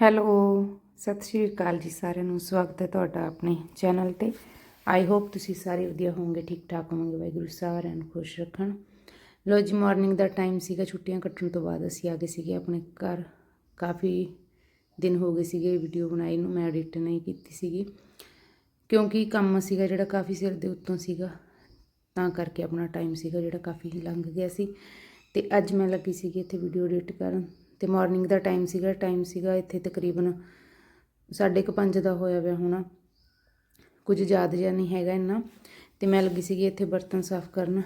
Hello, ਸਤਿ ਸ਼੍ਰੀ ਅਕਾਲ ਜੀ ਸਾਰਿਆਂ ਨੂੰ। ਸਵਾਗਤ ਹੈ ਤੁਹਾਡਾ ਆਪਣੇ ਚੈਨਲ ਤੇ। ਆਈ ਹੋਪ ਤੁਸੀਂ ਸਾਰੇ ਵਧੀਆ ਹੋਵੋਗੇ, ਠੀਕ ਠਾਕ ਹੋਵੋਗੇ। ਵਾਹਿਗੁਰੂ ਸਾਰਿਆਂ ਨੂੰ ਖੁਸ਼ ਰੱਖਣ। ਲੋ ਜੀ ਮਾਰਨਿੰਗ ਦਾ ਟਾਈਮ ਸੀਗਾ। ਛੁੱਟੀਆਂ ਕੱਟਣ ਤੋਂ ਬਾਅਦ ਅਸੀਂ ਆ ਗਏ ਸੀਗੇ ਆਪਣੇ ਘਰ। ਕਾਫੀ ਦਿਨ ਹੋ ਗਏ ਸੀਗੇ ਵੀਡੀਓ ਬਣਾਈ ਨੂੰ, ਮੈਂ ਐਡਿਟ ਨਹੀਂ ਕੀਤੀ ਸੀਗੀ। ਕਿਉਂਕਿ ਕੰਮ ਸੀਗਾ ਜਿਹੜਾ ਕਾਫੀ ਸਿਰ ਦੇ ਉੱਤੋਂ ਸੀਗਾ। ਤਾਂ ਕਰਕੇ ਆਪਣਾ ਟਾਈਮ ਸੀਗਾ ਜਿਹੜਾ ਕਾਫੀ ਲੰਘ ਗਿਆ ਸੀ। ਤੇ ਅੱਜ ਮੈਂ ਲੱਗੀ ਸੀਗੀ ਇੱਥੇ ਵੀਡੀਓ ਐਡਿਟ ਕਰਨ। ਤੇ ਮਾਰਨਿੰਗ ਦਾ ਟਾਈਮ ਸੀਗਾ ਟਾਈਮ ਸੀਗਾ ਇੱਥੇ ਤਕਰੀਬਨ ਸਾਢੇ ਕੁ ਪੰਜ ਦਾ ਹੋਇਆ ਪਿਆ ਹੋਣਾ। ਕੁਝ ਯਾਦ ਜਿਹਾ ਨਹੀਂ ਹੈਗਾ ਇੰਨਾ। ਤੇ ਮੈਂ ਲੱਗੀ ਸੀਗੀ ਇੱਥੇ ਬਰਤਨ ਸਾਫ਼ ਕਰਨ,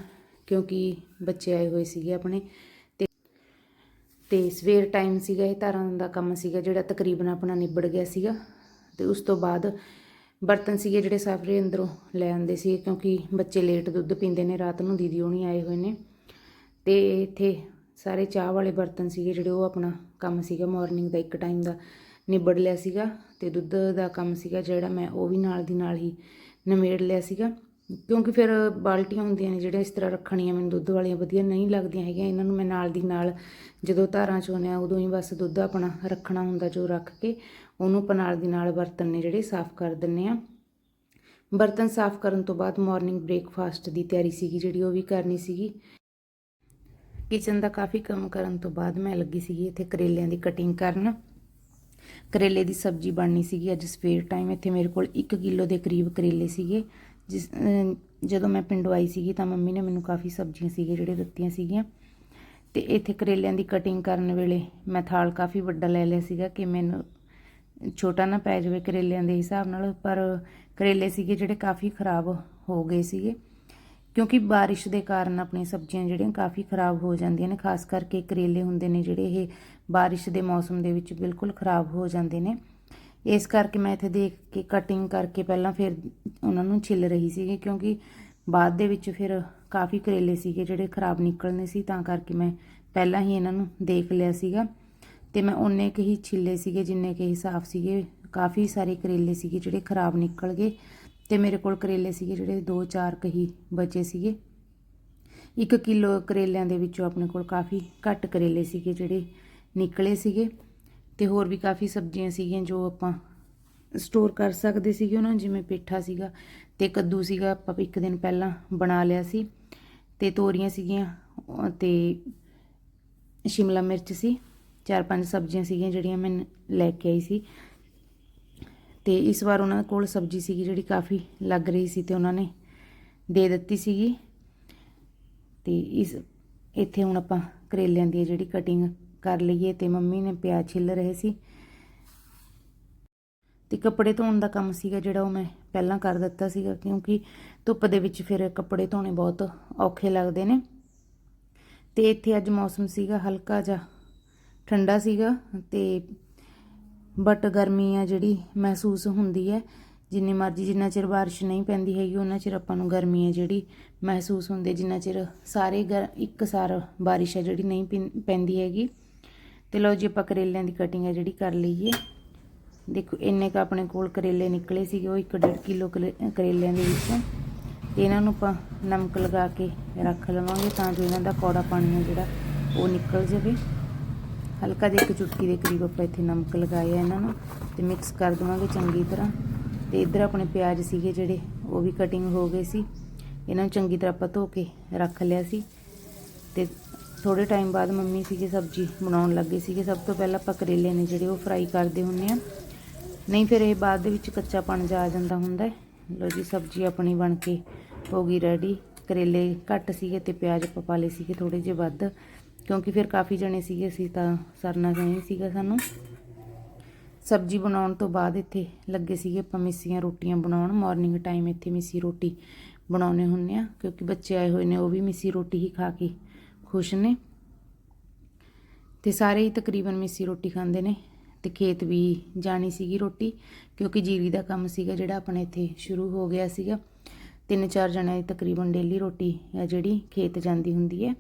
ਕਿਉਂਕਿ ਬੱਚੇ ਆਏ ਹੋਏ ਸੀਗੇ ਆਪਣੇ। ਤੇ ਤੇ ਸਵੇਰ ਟਾਈਮ ਸੀਗਾ ਇਹ, ਧਾਰਾਂ ਦਾ ਕੰਮ ਸੀਗਾ ਜਿਹੜਾ ਤਕਰੀਬਨ ਆਪਣਾ ਨਿਬੜ ਗਿਆ ਸੀਗਾ। ਤੇ ਉਸ ਤੋਂ ਬਾਅਦ ਬਰਤਨ ਸੀਗੇ ਜਿਹੜੇ ਸਾਰੇ ਅੰਦਰੋਂ ਲੈ ਆਂਦੇ ਸੀ ਕਿਉਂਕਿ ਬੱਚੇ ਲੇਟ ਦੁੱਧ ਪੀਂਦੇ ਨੇ, ਰਾਤ ਨੂੰ ਦੀਦੀ ਹੋਣੀ ਆਏ ਹੋਏ ਨੇ। ਤੇ ਇੱਥੇ ਸਾਰੇ ਚਾਹ ਵਾਲੇ ਬਰਤਨ ਸੀਗੇ ਜਿਹੜੇ ਉਹ ਆਪਣਾ ਕੰਮ ਸੀਗਾ ਮਾਰਨਿੰਗ ਦਾ, ਇੱਕ ਟਾਈਮ ਦਾ ਨਿਬੜ ਲਿਆ ਸੀਗਾ ਤੇ ਦੁੱਧ ਦਾ ਕੰਮ ਸੀਗਾ ਜਿਹੜਾ ਮੈਂ ਉਹ ਵੀ ਨਾਲ ਦੀ ਨਾਲ ਹੀ ਨਿਮੇੜ ਲਿਆ ਸੀਗਾ। ਕਿਉਂਕਿ ਫਿਰ ਬਾਲਟੀਆਂ ਹੁੰਦੀਆਂ ਨੇ ਜਿਹੜੇ ਇਸ ਤਰ੍ਹਾਂ ਰੱਖਣੀਆਂ ਮੈਨੂੰ ਦੁੱਧ ਵਾਲੀਆਂ ਵਧੀਆ ਨਹੀਂ ਲੱਗਦੀਆਂ ਹੈਗੀਆਂ, ਇਹਨਾਂ ਨੂੰ ਮੈਂ ਨਾਲ ਦੀ ਨਾਲ ਜਦੋਂ ਧਾਰਾਂ ਚੋਂ ਆ ਉਦੋਂ ਹੀ ਬਸ ਦੁੱਧ ਆਪਣਾ ਰੱਖਣਾ ਹੁੰਦਾ ਜੋ ਰੱਖ ਕੇ ਉਹਨੂੰ ਆਪਾਂ ਨਾਲ ਦੀ ਨਾਲ ਬਰਤਨ ਨੇ ਜਿਹੜੇ ਸਾਫ਼ ਕਰ ਦਿੰਨੇ ਆ। ਬਰਤਨ ਸਾਫ਼ ਕਰਨ ਤੋਂ ਬਾਅਦ ਮਾਰਨਿੰਗ ਬ੍ਰੇਕਫਾਸਟ ਦੀ ਤਿਆਰੀ ਸੀਗੀ ਜਿਹੜੀ ਉਹ ਵੀ ਕਰਨੀ ਸੀਗੀ। ਕਿਚਨ ਦਾ ਕਾਫੀ ਕੰਮ ਕਰਨ ਤੋਂ ਬਾਅਦ ਮੈਂ ਲੱਗੀ ਸੀਗੀ ਇੱਥੇ ਕਰੇਲਿਆਂ ਦੀ ਕਟਿੰਗ ਕਰਨ। ਕਰੇਲੇ ਦੀ ਸਬਜ਼ੀ ਬਣਨੀ ਸੀਗੀ, ਅੱਜ ਸਵੇਰ ਟਾਈਮ ਇੱਥੇ ਮੇਰੇ ਕੋਲ 1 ਕਿਲੋ ਦੇ ਕਰੀਬ ਕਰੇਲੇ ਸੀਗੇ। ਜਿਸ ਜਦੋਂ ਮੈਂ ਪਿੰਡੋਂ ਆਈ ਸੀਗੀ ਤਾਂ ਮੰਮੀ ਨੇ ਮੈਨੂੰ ਕਾਫੀ ਸਬਜ਼ੀਆਂ ਸੀਗੇ ਜਿਹੜੇ ਦਿੱਤੀਆਂ ਸੀਗੀਆਂ। ਤੇ ਇੱਥੇ ਕਰੇਲਿਆਂ ਦੀ ਕਟਿੰਗ ਕਰਨ ਵੇਲੇ ਮੈਂ ਥਾਲ ਕਾਫੀ ਵੱਡਾ ਲੈ ਲਿਆ ਸੀਗਾ ਕਿ ਮੈਨੂੰ ਛੋਟਾ ਨਾ ਪੈ ਜਾਵੇ ਕਰੇਲਿਆਂ ਦੇ ਹਿਸਾਬ ਨਾਲ, ਪਰ ਕਰੇਲੇ ਸੀਗੇ ਜਿਹੜੇ ਕਾਫੀ ਖਰਾਬ ਹੋ ਗਏ ਸੀਗੇ। ਕਿਉਂਕਿ ਬਾਰਿਸ਼ ਦੇ ਕਾਰਨ ਆਪਣੀਆਂ ਸਬਜ਼ੀਆਂ ਜਿਹੜੀਆਂ ਕਾਫੀ ਖਰਾਬ ਹੋ ਜਾਂਦੀਆਂ ਨੇ, ਖਾਸ ਕਰਕੇ ਕਰੇਲੇ ਹੁੰਦੇ ਨੇ ਜਿਹੜੇ ਇਹ ਬਾਰਿਸ਼ ਦੇ ਮੌਸਮ ਦੇ ਵਿੱਚ ਬਿਲਕੁਲ ਖਰਾਬ ਹੋ ਜਾਂਦੇ ਨੇ। ਇਸ ਕਰਕੇ ਮੈਂ ਇੱਥੇ ਦੇਖ ਕੇ ਕਟਿੰਗ ਕਰਕੇ ਪਹਿਲਾਂ ਫਿਰ ਉਹਨਾਂ ਨੂੰ ਛਿੱਲ ਰਹੀ ਸੀਗੀ ਕਿਉਂਕਿ ਬਾਅਦ ਦੇ ਵਿੱਚ ਫਿਰ ਕਾਫੀ ਕਰੇਲੇ ਸੀਗੇ ਜਿਹੜੇ ਖਰਾਬ ਨਿਕਲਨੇ ਸੀ, ਤਾਂ ਕਰਕੇ ਮੈਂ ਪਹਿਲਾਂ ਹੀ ਇਹਨਾਂ ਨੂੰ ਦੇਖ ਲਿਆ ਸੀਗਾ। ਤੇ ਮੈਂ ਉਹਨੇ ਕੁ ਹੀ ਛਿੱਲੇ ਸੀਗੇ ਜਿੰਨੇ ਕੁ ਹੀ ਸਾਫ਼ ਸੀਗੇ, ਕਾਫੀ ਸਾਰੇ ਕਰੇਲੇ ਸੀਗੇ ਜਿਹੜੇ ਖਰਾਬ ਨਿਕਲ ਗਏ। ਤੇ ਮੇਰੇ ਕੋਲ ਕਰੇਲੇ ਸੀਗੇ ਜਿਹੜੇ 2-4 ਕਹੀ ਬਚੇ ਸੀਗੇ। 1 ਕਿਲੋ ਕਰੇਲਿਆਂ ਦੇ ਵਿੱਚੋਂ ਆਪਣੇ ਕੋਲ ਕਾਫੀ ਘੱਟ ਕਰੇਲੇ ਸੀਗੇ ਜਿਹੜੇ ਨਿਕਲੇ ਸੀਗੇ ਤੇ ਹੋਰ ਵੀ ਕਾਫੀ ਸਬਜ਼ੀਆਂ ਸੀਗੀਆਂ ਜੋ ਆਪਾਂ ਸਟੋਰ ਕਰ ਸਕਦੇ ਸੀਗੇ ਉਹਨਾਂ ਜਿਵੇਂ ਪੇਠਾ ਸੀਗਾ ਤੇ ਕੱਦੂ ਸੀਗਾ, ਆਪਾਂ ਇੱਕ ਦਿਨ ਪਹਿਲਾਂ ਬਣਾ ਲਿਆ ਸੀ ਤੇ ਤੋਰੀਆਂ ਸੀਗੀਆਂ, ਅਹ ਤੇ ਸ਼ਿਮਲਾ ਮਿਰਚ ਸੀ, ਚਾਰ ਪੰਜ ਸਬਜ਼ੀਆਂ ਸੀਗੀਆਂ ਜਿਹੜੀਆਂ ਮੈਂ ਲੈ ਕੇ ਆਈ ਸੀ। ਤੇ ਇਸ ਵਾਰ ਉਹਨਾਂ ਕੋਲ ਸਬਜ਼ੀ ਸੀਗੀ ਜਿਹੜੀ ਕਾਫੀ ਲੱਗ ਰਹੀ ਸੀ ਤੇ ਉਹਨਾਂ ਨੇ ਦੇ ਦਿੱਤੀ ਸੀਗੀ। ਤੇ ਇਸ, ਇੱਥੇ ਹੁਣ ਆਪਾਂ ਕਰੇਲਿਆਂ ਦੀ ਜਿਹੜੀ ਕਟਿੰਗ ਕਰ ਲਈਏ ਤੇ ਮੰਮੀ ਨੇ ਪਿਆਜ਼ ਛਿੱਲ ਰਹੇ ਸੀ। ਤੇ ਕੱਪੜੇ ਧੋਣ ਦਾ ਕੰਮ ਸੀਗਾ ਜਿਹੜਾ ਉਹ ਮੈਂ ਪਹਿਲਾਂ ਕਰ ਦਿੱਤਾ ਸੀਗਾ ਕਿਉਂਕਿ ਧੁੱਪ ਦੇ ਵਿੱਚ ਫਿਰ ਕੱਪੜੇ ਧੋਣੇ ਬਹੁਤ ਔਖੇ ਲੱਗਦੇ ਨੇ। ਤੇ ਇੱਥੇ ਅੱਜ ਮੌਸਮ ਸੀਗਾ ਹਲਕਾ ਜਿਹਾ ਠੰਡਾ ਸੀਗਾ ਤੇ ਬਟ ਗਰਮੀ ਆ ਜਿਹੜੀ ਮਹਿਸੂਸ ਹੁੰਦੀ ਹੈ, ਜਿੰਨੀ ਮਰਜ਼ੀ ਜਿੰਨਾ ਚਿਰ ਬਾਰਿਸ਼ ਨਹੀਂ ਪੈਂਦੀ ਹੈਗੀ, ਉਹਨਾਂ ਚਿਰ ਆਪਾਂ ਨੂੰ ਗਰਮੀ ਹੈ ਜਿਹੜੀ ਮਹਿਸੂਸ ਹੁੰਦੀ, ਜਿੰਨਾ ਚਿਰ ਸਾਰੇ ਗਰ, ਇੱਕ ਸਾਰ ਬਾਰਿਸ਼ ਹੈ ਜਿਹੜੀ ਨਹੀਂ ਪੈਂ- ਪੈਂਦੀ ਹੈਗੀ। ਤੇ ਲਓ ਜੀ ਆਪਾਂ ਕਰੇਲਿਆਂ ਦੀ ਕਟਿੰਗ ਹੈ ਜਿਹੜੀ ਕਰ ਲਈਏ। ਦੇਖੋ, ਇੰਨੇ ਕ ਆਪਣੇ ਕੋਲ ਕਰੇਲੇ ਨਿਕਲੇ ਸੀਗੇ, ਉਹ 1.5 ਕਿਲੋ ਕਰੇਲਿਆਂ ਦੇ ਵਿੱਚ। ਤੇ ਇਹਨਾਂ ਨੂੰ ਆਪਾਂ ਨਮਕ ਲਗਾ ਕੇ ਰੱਖ ਲਵਾਂਗੇ ਤਾਂ ਜੋ ਇਹਨਾਂ ਦਾ ਕੌੜਾ ਪਾਣੀ ਹੈ ਜਿਹੜਾ, ਉਹ ਨਿਕਲ ਜਾਵੇ। ਹਲਕਾ ਜਿਹਾ ਇੱਕ ਚੁਟਕੀ ਦੇ ਕਰੀਬ ਆਪਾਂ ਇੱਥੇ ਨਮਕ ਲਗਾਇਆ ਇਹਨਾਂ ਨੂੰ ਤੇ ਮਿਕਸ ਕਰ ਦੇਵਾਂਗੇ ਚੰਗੀ ਤਰ੍ਹਾਂ। ਤੇ ਇੱਧਰ ਆਪਣੇ ਪਿਆਜ਼ ਸੀਗੇ ਜਿਹੜੇ, ਉਹ ਵੀ ਕਟਿੰਗ ਹੋ ਗਏ ਸੀ। ਇਹਨਾਂ ਨੂੰ ਚੰਗੀ ਤਰ੍ਹਾਂ ਆਪਾਂ ਧੋ ਕੇ ਰੱਖ ਲਿਆ ਸੀ। ਤੇ ਥੋੜੇ ਟਾਈਮ ਬਾਅਦ ਮੰਮੀ ਸੀਗੇ ਸਬਜ਼ੀ ਬਣਾਉਣ ਲੱਗੇ ਸੀਗੇ। ਸਭ ਤੋਂ ਪਹਿਲਾਂ ਆਪਾਂ ਕਰੇਲੇ ਨੇ ਜਿਹੜੇ ਉਹ ਫਰਾਈ ਕਰਦੇ ਹੁੰਨੇ ਆ ਨਹੀਂ ਫਿਰ ਇਹ ਬਾਅਦ ਦੇ ਵਿੱਚ ਕੱਚਾ ਪਣ ਜਾ ਆ ਜਾਂਦਾ ਹੁੰਦਾ ਹੈ। ਲੋ ਜੀ, ਸਬਜ਼ੀ ਆਪਣੀ ਬਣ ਕੇ ਹੋ ਗਈ ਰੈਡੀ ਕਰੇਲੇ ਘੱਟ ਸੀਗੇ ਤੇ ਪਿਆਜ਼ ਆਪਾਂ ਪਾ ਲਏ ਸੀਗੇ ਥੋੜੇ ਜਿਹੇ ਵੱਧ। ਕਿਉਂਕਿ ਫਿਰ ਕਾਫੀ ਜਣੇ ਸੀਗੇ, ਅਸੀਂ ਤਾਂ ਸਰਨਾ ਨਹੀਂ ਸੀਗਾ ਸਾਨੂੰ। ਸਬਜ਼ੀ ਬਣਾਉਣ ਤੋਂ ਬਾਅਦ ਇੱਥੇ ਲੱਗੇ ਸੀਗੇ ਆਪਾਂ ਮਿੱਸੀਆਂ ਰੋਟੀਆਂ ਬਣਾਉਣ। ਮਾਰਨਿੰਗ ਟਾਈਮ ਇੱਥੇ ਮਿੱਸੀ ਰੋਟੀ ਬਣਾਉਨੇ ਹੁੰਨੇ ਆ, ਕਿਉਂਕਿ ਬੱਚੇ ਆਏ ਹੋਏ ਨੇ, ਉਹ ਵੀ ਮਿੱਸੀ ਰੋਟੀ ਹੀ ਖਾ ਕੇ ਖੁਸ਼ ਨੇ। ਤੇ ਸਾਰੇ ਹੀ ਤਕਰੀਬਨ ਮਿੱਸੀ ਰੋਟੀ ਖਾਂਦੇ ਨੇ ਤੇ ਖੇਤ ਵੀ ਜਾਣੀ ਸੀਗੀ ਰੋਟੀ, ਕਿਉਂਕਿ ਜੀਰੀ ਦਾ ਕੰਮ ਸੀਗਾ ਜਿਹੜਾ ਆਪਣੇ ਇੱਥੇ ਸ਼ੁਰੂ ਹੋ ਗਿਆ ਸੀਗਾ। ਤਿੰਨ ਚਾਰ ਜਣੇ ਤਕਰੀਬਨ ਡੇਲੀ ਰੋਟੀ ਆ ਜਿਹੜੀ ਖੇਤ ਜਾਂਦੀ ਹੁੰਦੀ ਹੈ।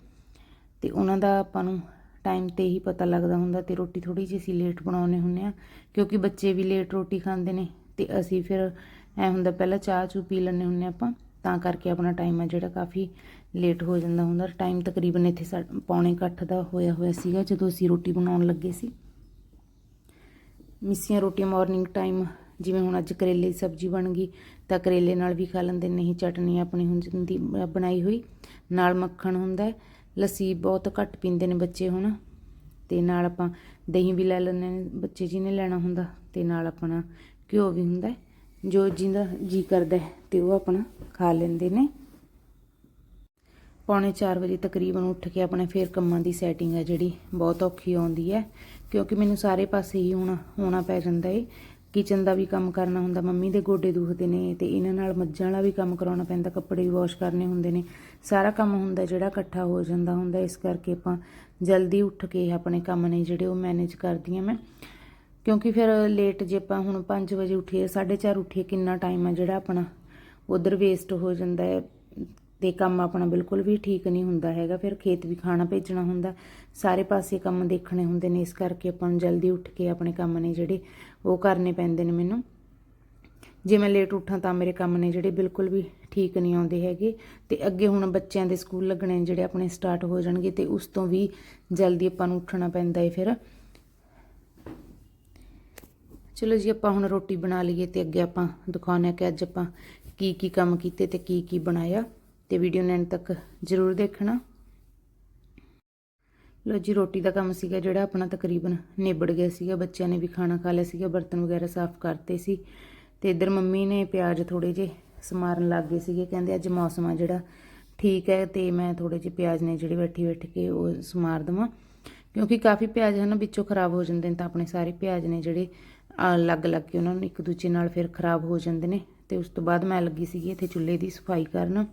ਤੇ ਉਹਨਾਂ ਦਾ ਆਪਾਂ ਨੂੰ ਟਾਈਮ ਤੇ ਹੀ ਪਤਾ ਲੱਗਦਾ ਹੁੰਦਾ ਤੇ ਰੋਟੀ ਥੋੜੀ ਜਿਹੀ ਅਸੀਂ ਲੇਟ ਬਣਾਉਨੇ ਹੁੰਨੇ ਆ ਕਿਉਂਕਿ ਬੱਚੇ ਵੀ ਲੇਟ ਰੋਟੀ ਖਾਂਦੇ ਨੇ ਤੇ ਅਸੀਂ ਫਿਰ ਐ ਹੁੰਦਾ ਪਹਿਲਾਂ ਚਾਹ ਚੂ ਪੀ ਲੈਂਦੇ ਹੁੰਨੇ ਆਪਾਂ, ਤਾਂ ਕਰਕੇ ਆਪਣਾ ਟਾਈਮ ਆ ਜਿਹੜਾ ਕਾਫੀ ਲੇਟ ਹੋ ਜਾਂਦਾ ਹੁੰਦਾ ਟਾਈਮ ਤਕਰੀਬਨ ਇੱਥੇ ਸਾ- ਪੌਣੇ ਕੁ ਦਾ ਹੋਇਆ ਹੋਇਆ ਸੀਗਾ ਜਦੋਂ ਅਸੀਂ ਰੋਟੀ ਬਣਾਉਣ ਲੱਗੇ ਸੀ ਮਿੱਸੀਆਂ ਰੋਟੀਆਂ ਮਾਰਨਿੰਗ ਟਾਈਮ ਜਿਵੇਂ ਹੁਣ ਅੱਜ ਕਰੇਲੇ ਦੀ ਸਬਜ਼ੀ ਬਣ ਗਈ, ਤਾਂ ਕਰੇਲੇ ਨਾਲ ਵੀ ਖਾ ਲੈਂਦੇ ਨਹੀਂ ਚਟਨੀ ਆਪਣੀ ਹੁੰਦੀ, ਬਣਾਈ ਹੋਈ, ਨਾਲ ਮੱਖਣ ਹੁੰਦਾ ਹੈ। ਲੱਸੀ ਬਹੁਤ ਘੱਟ ਪੀਂਦੇ ਨੇ ਬੱਚੇ ਹੁਣ। ਤੇ ਨਾਲ ਆਪਾਂ ਦਹੀਂ ਵੀ ਲੈ ਲੈਂਦੇ ਨੇ, ਬੱਚੇ ਜਿਹਨੇ ਲੈਣਾ ਹੁੰਦਾ। ਤੇ ਨਾਲ ਆਪਣਾ ਘਿਓ ਵੀ ਹੁੰਦਾ ਜੋ ਜਿਹਦਾ ਜੀ ਕਰਦਾ ਹੈ, ਤੇ ਉਹ ਆਪਣਾ ਖਾ ਲੈਂਦੇ ਨੇ। ਪੌਣੇ 4 ਵਜੇ ਤਕਰੀਬਨ ਉੱਠ ਕੇ ਆਪਣੇ ਫੇਰ ਕੰਮਾਂ ਦੀ ਸੈਟਿੰਗ ਹੈ ਜਿਹੜੀ, ਬਹੁਤ ਔਖੀ ਆਉਂਦੀ ਹੈ। ਕਿਉਂਕਿ ਮੈਨੂੰ ਸਾਰੇ ਪਾਸੇ ਹੀ ਹੁਣ, ਹੋਣਾ ਪੈ ਜਾਂਦਾ ਏ। ਕਿਚਨ ਦਾ ਵੀ ਕੰਮ ਕਰਨਾ ਹੁੰਦਾ, ਮੰਮੀ ਦੇ ਗੋਡੇ ਦੁਖਦੇ ਨੇ ਤੇ ਇਹਨਾਂ ਨਾਲ ਮੱਝਾਂ ਵਾਲਾ ਵੀ ਕੰਮ ਕਰਾਉਣਾ ਪੈਂਦਾ, ਕੱਪੜੇ ਵੀ ਵਾਸ਼ ਕਰਨੇ ਹੁੰਦੇ ਨੇ। ਸਾਰਾ ਕੰਮ ਹੁੰਦਾ ਜਿਹੜਾ ਇਕੱਠਾ ਹੋ ਜਾਂਦਾ ਹੁੰਦਾ, ਇਸ ਕਰਕੇ ਆਪਾਂ ਜਲਦੀ ਉੱਠ ਕੇ ਆਪਣੇ ਕੰਮ ਨੇ ਜਿਹੜੇ ਉਹ ਮੈਨੇਜ ਕਰਦੀ ਹਾਂ ਮੈਂ। ਕਿਉਂਕਿ ਫਿਰ ਲੇਟ ਜੇ ਆਪਾਂ ਹੁਣ 5 ਵਜੇ ਉੱਠੀਏ 4:30 ਉੱਠੀਏ, ਕਿੰਨਾ ਟਾਈਮ ਆ ਜਿਹੜਾ ਆਪਣਾ ਉਧਰ ਵੇਸਟ ਹੋ ਜਾਂਦਾ ਹੈ ਤੇ ਕੰਮ ਆਪਣਾ ਬਿਲਕੁਲ ਵੀ ਠੀਕ ਨਹੀਂ ਹੁੰਦਾ ਹੈਗਾ। ਫਿਰ ਖੇਤ ਵੀ ਖਾਣਾ ਭੇਜਣਾ ਹੁੰਦਾ, ਸਾਰੇ ਪਾਸੇ ਕੰਮ ਦੇਖਣੇ ਹੁੰਦੇ ਨੇ, ਇਸ ਕਰਕੇ ਆਪਾਂ ਨੂੰ ਜਲਦੀ ਉੱਠ ਕੇ ਆਪਣੇ ਕੰਮ ਨੇ ਜਿਹੜੇ ਉਹ ਕਰਨੇ ਪੈਂਦੇ ਨੇ ਮੈਨੂੰ। ਜੇ ਮੈਂ ਲੇਟ ਉੱਠਾਂ ਤਾਂ ਮੇਰੇ ਕੰਮ ਨੇ ਜਿਹੜੇ ਬਿਲਕੁਲ ਵੀ ਠੀਕ ਨਹੀਂ ਆਉਂਦੇ ਹੈਗੇ। ਤੇ ਅੱਗੇ ਹੁਣ ਬੱਚਿਆਂ ਦੇ ਸਕੂਲ ਲੱਗਣੇ ਜਿਹੜੇ ਆਪਣੇ ਸਟਾਰਟ ਹੋ ਜਾਣਗੇ ਤੇ ਉਸ ਤੋਂ ਵੀ ਜਲਦੀ ਆਪਾਂ ਨੂੰ ਉੱਠਣਾ ਪੈਂਦਾ ਹੈ ਫਿਰ। ਚਲੋ ਜੀ, ਆਪਾਂ ਹੁਣ ਰੋਟੀ ਬਣਾ ਲਈਏ ਤੇ ਅੱਗੇ ਆਪਾਂ ਦਿਖਾਉਂਦੇ ਹਾਂ ਕਿ ਅੱਜ ਆਪਾਂ ਕੀ ਕੀ ਕੰਮ ਕੀਤੇ ਤੇ ਕੀ ਕੀ ਬਣਾਇਆ। ਤੇ ਵੀਡੀਓ ਨੂੰ ਐਂਡ ਤੱਕ ਜ਼ਰੂਰ ਦੇਖਣਾ। ਲੋ ਜੀ, ਰੋਟੀ ਦਾ ਕੰਮ ਸੀਗਾ ਜਿਹੜਾ ਆਪਣਾ ਤਕਰੀਬਨ ਨਿਬੜ ਗਿਆ ਸੀਗਾ। ਬੱਚਿਆਂ ਨੇ ਵੀ ਖਾਣਾ ਖਾ ਲਿਆ ਸੀਗਾ, ਬਰਤਨ ਵਗੈਰਾ ਸਾਫ਼ ਕਰਤੇ ਸੀ। ਤੇ ਇੱਧਰ ਮੰਮੀ ਨੇ ਪਿਆਜ਼ ਥੋੜੇ ਜੇ ਸਮਾਰਨ ਲੱਗ ਗਏ ਸੀਗੇ। ਕਹਿੰਦੇ ਅੱਜ ਮੌਸਮ ਆ ਜਿਹੜਾ ਠੀਕ ਹੈ ਤੇ ਮੈਂ ਥੋੜੇ ਜਿਹੇ ਪਿਆਜ਼ ਨੇ ਜਿਹੜੇ ਬੈਠੀ ਬੈਠ ਕੇ ਉਹ ਸਮਾਰ ਦਵਾਂ। ਕਿਉਂਕਿ ਕਾਫੀ ਪਿਆਜ਼ ਹਨ ਵਿੱਚੋਂ ਖਰਾਬ ਹੋ ਜਾਂਦੇ ਨੇ ਤਾਂ ਆਪਣੇ ਸਾਰੇ ਪਿਆਜ਼ ਨੇ ਜਿਹੜੇ ਅਹ, ਲੱਗ ਲੱਗ ਕੇ ਉਹਨਾਂ ਨੂੰ ਇੱਕ ਦੂਜੇ ਨਾਲ ਫਿਰ ਖਰਾਬ ਹੋ ਜਾਂਦੇ ਨੇ। ਤੇ ਉਸ ਤੋਂ ਬਾਅਦ ਮੈਂ ਲੱਗੀ ਸੀਗੀ ਇੱਥੇ ਚੁੱਲ੍ਹੇ ਦੀ ਸਫ਼ਾਈ ਕਰਨ।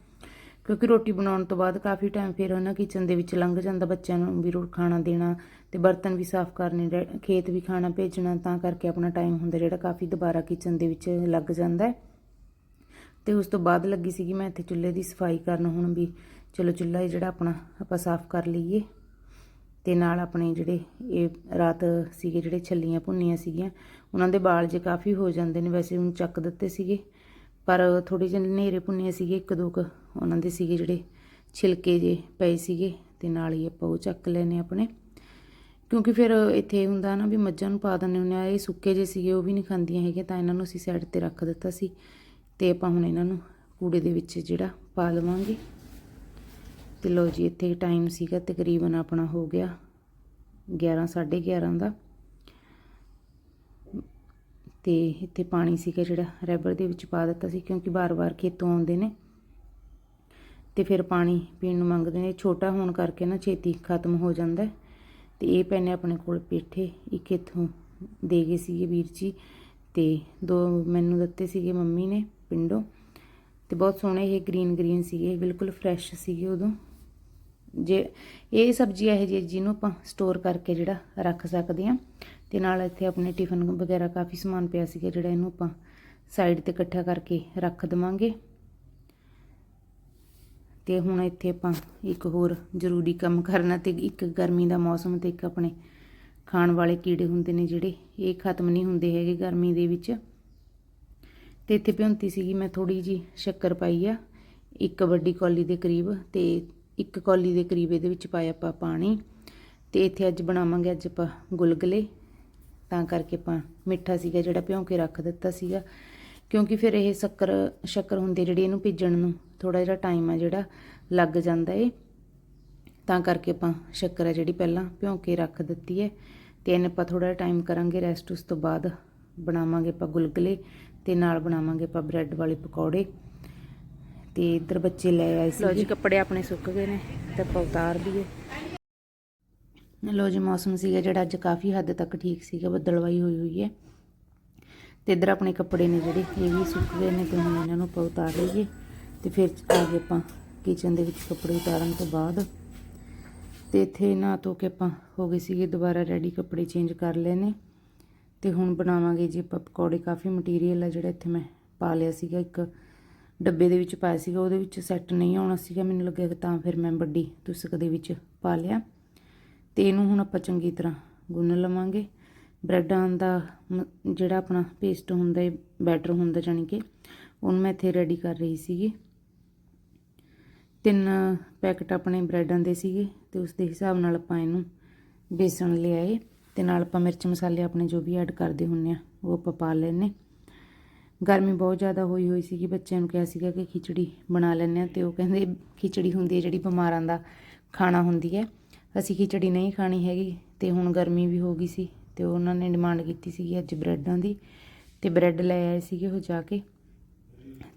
ਕਿਉਂਕਿ ਰੋਟੀ ਬਣਾਉਣ ਤੋਂ ਬਾਅਦ ਕਾਫੀ ਟਾਈਮ ਫਿਰ ਉਹਨਾਂ ਕਿਚਨ ਦੇ ਵਿੱਚ ਲੰਘ ਜਾਂਦਾ, ਬੱਚਿਆਂ ਨੂੰ ਵੀ ਰੋਟੀ ਖਾਣਾ ਦੇਣਾ ਤੇ ਬਰਤਨ ਵੀ ਸਾਫ਼ ਕਰਨੇ, ਡੈ- ਖੇਤ ਵੀ ਖਾਣਾ ਭੇਜਣਾ, ਤਾਂ ਕਰਕੇ ਆਪਣਾ ਟਾਈਮ ਹੁੰਦਾ ਜਿਹੜਾ ਕਾਫੀ ਦੁਬਾਰਾ ਕਿਚਨ ਦੇ ਵਿੱਚ ਲੱਗ ਜਾਂਦਾ ਹੈ। ਤੇ ਉਸ ਤੋਂ ਬਾਅਦ ਲੱਗੀ ਸੀਗੀ ਮੈਂ ਇੱਥੇ ਚੁੱਲ੍ਹੇ ਦੀ ਸਫ਼ਾਈ ਕਰਨ ਹੁਣ ਵੀ, ਚਲੋ ਚੁੱਲ੍ਹਾ ਇਹ ਜਿਹੜਾ ਆਪਣਾ ਆਪਾਂ ਸਾਫ਼ ਕਰ ਲਈਏ। ਤੇ ਨਾਲ ਆਪਣੇ ਜਿਹੜੇ ਇਹ ਰਾਤ ਸੀਗੇ ਜਿਹੜੇ ਛੱਲੀਆਂ ਭੁੰਨੀਆਂ ਸੀਗੀਆਂ, ਉਹਨਾਂ ਦੇ ਵਾਲ ਜੇ ਕਾਫੀ ਹੋ ਜਾਂਦੇ ਨੇ, ਵੈਸੇ ਉਹਨੂੰ ਚੱਕ ਦਿੱਤੇ ਸੀਗੇ। ਪਰ ਥੋੜੇ ਜਿਹੇ ਹਨੇਰੇ ਭੁੰਨੇ ਸੀਗੇ, ਇੱਕ ਦੋ ਕੁ ਉਹਨਾਂ ਦੇ ਸੀਗੇ ਜਿਹੜੇ ਛਿਲਕੇ ਜੇ ਪਏ ਸੀਗੇ ਤੇ ਨਾਲ ਹੀ ਆਪਾਂ ਉਹ ਚੱਕ ਲੈਨੇ ਆਪਣੇ। ਕਿਉਂਕਿ ਫਿਰ ਇੱਥੇ ਇਹ ਹੁੰਦਾ ਨਾ ਵੀ ਮੱਝਾਂ ਨੂੰ ਪਾ ਦਿੰਦੇ ਹੁੰਦੇ ਆ ਇਹ ਸੁੱਕੇ ਜੇ ਸੀਗੇ, ਉਹ ਵੀ ਨਹੀਂ ਖਾਂਦੀਆਂ ਹੈਗੀਆਂ, ਤਾਂ ਇਹਨਾਂ ਨੂੰ ਅਸੀਂ ਸਾਈਡ ਤੇ ਰੱਖ ਦਿੱਤਾ ਸੀ ਤੇ ਆਪਾਂ ਹੁਣ ਇਹਨਾਂ ਨੂੰ ਕੂੜੇ ਦੇ ਵਿੱਚ ਜਿਹੜਾ ਪਾ ਲਵਾਂਗੇ। ਤੇ ਲੋ ਜੀ, ਇੱਥੇ ਟਾਈਮ ਸੀਗਾ ਤਕਰੀਬਨ ਆਪਣਾ ਹੋ ਗਿਆ 11 11:30 ਦਾ। ਤੇ ਇੱਥੇ ਪਾਣੀ ਸੀਗਾ ਜਿਹੜਾ ਰੈਬਰ ਦੇ ਵਿੱਚ ਪਾ ਦਿੱਤਾ ਸੀ, ਕਿਉਂਕਿ ਬਾਰ-ਬਾਰ ਖੇਤੋਂ ਆਉਂਦੇ ਨੇ। ਤੇ ਫਿਰ ਪਾਣੀ ਪੀਣ ਨੂੰ ਮੰਗਦੇ ਨੇ। ਛੋਟਾ ਹੋਣ ਕਰਕੇ ਨਾ ਛੇਤੀ ਖਤਮ ਹੋ ਜਾਂਦਾ ਹੈ। ਤੇ ਇਹ ਪੈਨੇ ਆਪਣੇ ਕੋਲ ਪੇਠੇ ਇੱਕ ਇੱਥੋਂ ਦੇ ਗਏ ਸੀਗੇ ਵੀਰ ਜੀ ਤੇ ਦੋ ਮੈਨੂੰ ਦਿੱਤੇ ਸੀਗੇ ਮੰਮੀ ਨੇ ਪਿੰਡੋਂ। ਤੇ ਬਹੁਤ ਸੋਹਣੇ ਇਹ ਗ੍ਰੀਨ ਗ੍ਰੀਨ ਸੀਗੇ, ਬਿਲਕੁਲ ਫਰੈਸ਼ ਸੀਗੇ ਉਦੋਂ। ਜੇ ਇਹ ਸਬਜ਼ੀ ਇਹ ਜਿਹੀ ਜਿਹਨੂੰ ਆਪਾਂ ਸਟੋਰ ਕਰਕੇ ਜਿਹੜਾ ਰੱਖ ਸਕਦੇ ਆ ਤੇ ਨਾਲ ਇੱਥੇ ਆਪਣੇ ਟਿਫਨ ਵਗੈਰਾ ਕਾਫੀ ਸਮਾਨ ਪਿਆ ਸੀਗਾ ਜਿਹੜਾ ਇਹਨੂੰ ਆਪਾਂ ਸਾਈਡ ਤੇ ਇਕੱਠਾ ਕਰਕੇ ਰੱਖ ਦਵਾਂਗੇ। ਤੇ ਹੁਣ ਇੱਥੇ ਆਪਾਂ ਇੱਕ ਹੋਰ ਜ਼ਰੂਰੀ ਕੰਮ ਕਰਨਾ ਤੇ ਇੱਕ ਗਰਮੀ ਦਾ ਮੌਸਮ ਤੇ ਇੱਕ ਆਪਣੇ ਖਾਣ ਵਾਲੇ ਕੀੜੇ ਹੁੰਦੇ ਨੇ ਜਿਹੜੇ, ਇਹ ਖਤਮ ਨਹੀਂ ਹੁੰਦੇ ਹੈਗੇ ਗਰਮੀ ਦੇ ਵਿੱਚ। ਤੇ ਇੱਥੇ ਭਿਉਂਤੀ ਸੀਗੀ, ਮੈਂ ਥੋੜੀ ਜੀ ਸ਼ੱਕਰ ਪਾਈ ਆ, ਇੱਕ ਵੱਡੀ ਕੌਲੀ ਦੇ ਕਰੀਬ ਤੇ ਇੱਕ ਕੌਲੀ ਦੇ ਕਰੀਬ ਇਹਦੇ ਵਿੱਚ ਪਾਇਆ ਆਪਾਂ ਪਾਣੀ। ਤੇ ਇੱਥੇ ਅੱਜ ਬਣਾਵਾਂਗੇ ਅੱਜ ਆਪਾਂ ਗੁਲਗੁਲੇ ਤਾਂ ਕਰਕੇ ਆਪਾਂ ਮਿੱਠਾ ਸੀਗਾ ਜਿਹੜਾ ਭਿਉਂ ਕੇ ਰੱਖ ਦਿੱਤਾ ਸੀਗਾ। ਕਿਉਂਕਿ ਫਿਰ ਇਹ ਸ਼ੱਕਰ ਸ਼ੱਕਰ ਹੁੰਦੀ ਜਿਹੜੀ ਇਹਨੂੰ ਭਿੱਜਣ ਨੂੰ ਥੋੜਾ ਜਿਹਾ ਟਾਈਮ ਆ ਜਿਹੜਾ ਲੱਗ ਜਾਂਦਾ ਏ। ਤਾਂ ਕਰਕੇ ਆਪਾਂ ਸ਼ੱਕਰ ਹੈ ਜਿਹੜੀ ਪਹਿਲਾਂ ਭਿਉਂ ਕੇ ਰੱਖ ਦਿੱਤੀ ਹੈ ਤੇ ਇਹਨੂੰ ਆਪਾਂ ਥੋੜਾ ਟਾਈਮ ਕਰਾਂਗੇ ਰੈਸਟ ਉਸ ਤੋਂ ਬਾਅਦ ਬਣਾਵਾਂਗੇ ਆਪਾਂ ਗੁਲਗੁਲੇ ਤੇ ਨਾਲ ਬਣਾਵਾਂਗੇ ਆਪਾਂ ਬ੍ਰੈਡ ਵਾਲੇ ਪਕੌੜੇ। ਤੇ ਇੱਧਰ ਬੱਚੇ ਲੈ ਆਏ ਸੀ ਲੋ ਜੀ ਕੱਪੜੇ ਆਪਣੇ ਸੁੱਕ ਗਏ ਨੇ ਤੇ ਆਪਾਂ ਉਤਾਰ ਦਈਏ। ਲੋ ਜੀ, ਮੌਸਮ ਸੀਗਾ ਜਿਹੜਾ ਅੱਜ ਕਾਫੀ ਹੱਦ ਤੱਕ ਠੀਕ ਸੀਗਾ, ਬੱਦਲਵਾਈ ਹੋਈ ਹੋਈ ਹੈ। ਤੇ ਇੱਧਰ ਆਪਣੇ ਕੱਪੜੇ ਨੇ ਜਿਹੜੇ, ਇਹ ਵੀ ਸੁੱਕ ਗਏ ਨੇ ਤੇ ਹੁਣ ਇਹਨਾਂ ਨੂੰ ਆਪਾਂ ਉਤਾਰ ਲਈਏ। ਤੇ ਫਿਰ ਆ ਗਏ ਆਪਾਂ ਕਿਚਨ ਦੇ ਵਿੱਚ ਕੱਪੜੇ ਉਤਾਰਨ ਤੋਂ ਬਾਅਦ। ਤੇ ਇੱਥੇ ਨਾ ਧੋ ਕੇ ਆਪਾਂ ਹੋ ਗਏ ਸੀਗੇ, ਦੁਬਾਰਾ ਰੈਡੀ ਕੱਪੜੇ ਚੇਂਜ ਕਰ ਲਏ ਨੇ। ਤੇ ਹੁਣ ਬਣਾਵਾਂਗੇ ਜੀ ਆਪਾਂ ਪਕੌੜੇ, ਕਾਫੀ ਮਟੀਰੀਅਲ ਆ ਜਿਹੜਾ ਇੱਥੇ ਮੈਂ ਪਾ ਲਿਆ ਸੀਗਾ, ਇੱਕ ਡੱਬੇ ਦੇ ਵਿੱਚ ਪਾਇਆ ਸੀਗਾ, ਉਹਦੇ ਵਿੱਚ ਸੈੱਟ ਨਹੀਂ ਆਉਣਾ ਸੀਗਾ, ਮੈਨੂੰ ਲੱਗਿਆ ਤਾਂ ਫਿਰ ਮੈਂ ਵੱਡੀ ਤੁਸਕ ਦੇ ਵਿੱਚ ਪਾ ਲਿਆ। ਤੇ ਇਹਨੂੰ ਹੁਣ ਆਪਾਂ ਚੰਗੀ ਤਰ੍ਹਾਂ ਗੁੰਨ ਲਵਾਂਗੇ। ਬ੍ਰੈਡਾਂ ਦਾ ਮ- ਜਿਹੜਾ ਆਪਣਾ ਪੇਸਟ ਹੁੰਦਾ ਹੈ ਬੈਟਰ ਹੁੰਦਾ ਜਾਣੀ ਕਿ, ਉਹਨੂੰ ਮੈਂ ਇੱਥੇ ਰੈਡੀ ਕਰ ਰਹੀ ਸੀਗੀ। ਤਿੰਨ ਪੈਕਟ ਆਪਣੇ ਬ੍ਰੈਡਾਂ ਦੇ ਸੀਗੇ ਤੇ ਉਸ ਦੇ ਹਿਸਾਬ ਨਾਲ ਆਪਾਂ ਇਹਨੂੰ ਬੇਸਣ ਲਿਆਏ ਤੇ ਨਾਲ ਆਪਾਂ ਮਿਰਚ ਮਸਾਲੇ ਆਪਣੇ ਜੋ ਵੀ ਐਡ ਕਰਦੇ ਹੁੰਨੇ ਆ, ਉਹ ਆਪਾਂ ਪਾ ਲੈਨੇ। ਗਰਮੀ ਬਹੁਤ ਜ਼ਿਆਦਾ ਹੋਈ ਹੋਈ ਸੀਗੀ, ਬੱਚਿਆਂ ਨੂੰ ਕਿਹਾ ਸੀਗਾ ਕਿ ਖਿਚੜੀ ਬਣਾ ਲੈਂਦੇ ਆ ਤੇ ਉਹ ਕਹਿੰਦੇ ਖਿਚੜੀ ਹੁੰਦੀ ਹੈ ਜਿਹੜੀ ਬਿਮਾਰਾਂ ਦਾ ਖਾਣਾ ਹੁੰਦੀ ਹੈ ਅਸੀਂ ਖਿਚੜੀ ਨਹੀਂ ਖਾਣੀ ਹੈਗੀ ਤੇ ਹੁਣ ਗਰਮੀ ਵੀ ਹੋ ਗਈ ਸੀ ਤੇ ਉਹਨਾਂ ਨੇ ਡਿਮਾਂਡ ਕੀਤੀ ਸੀਗੀ ਅੱਜ ਬ੍ਰੈਡਾਂ ਦੀ ਤੇ ਬ੍ਰੈਡ ਲੈ ਆਏ ਸੀਗੇ ਉਹ ਜਾ ਕੇ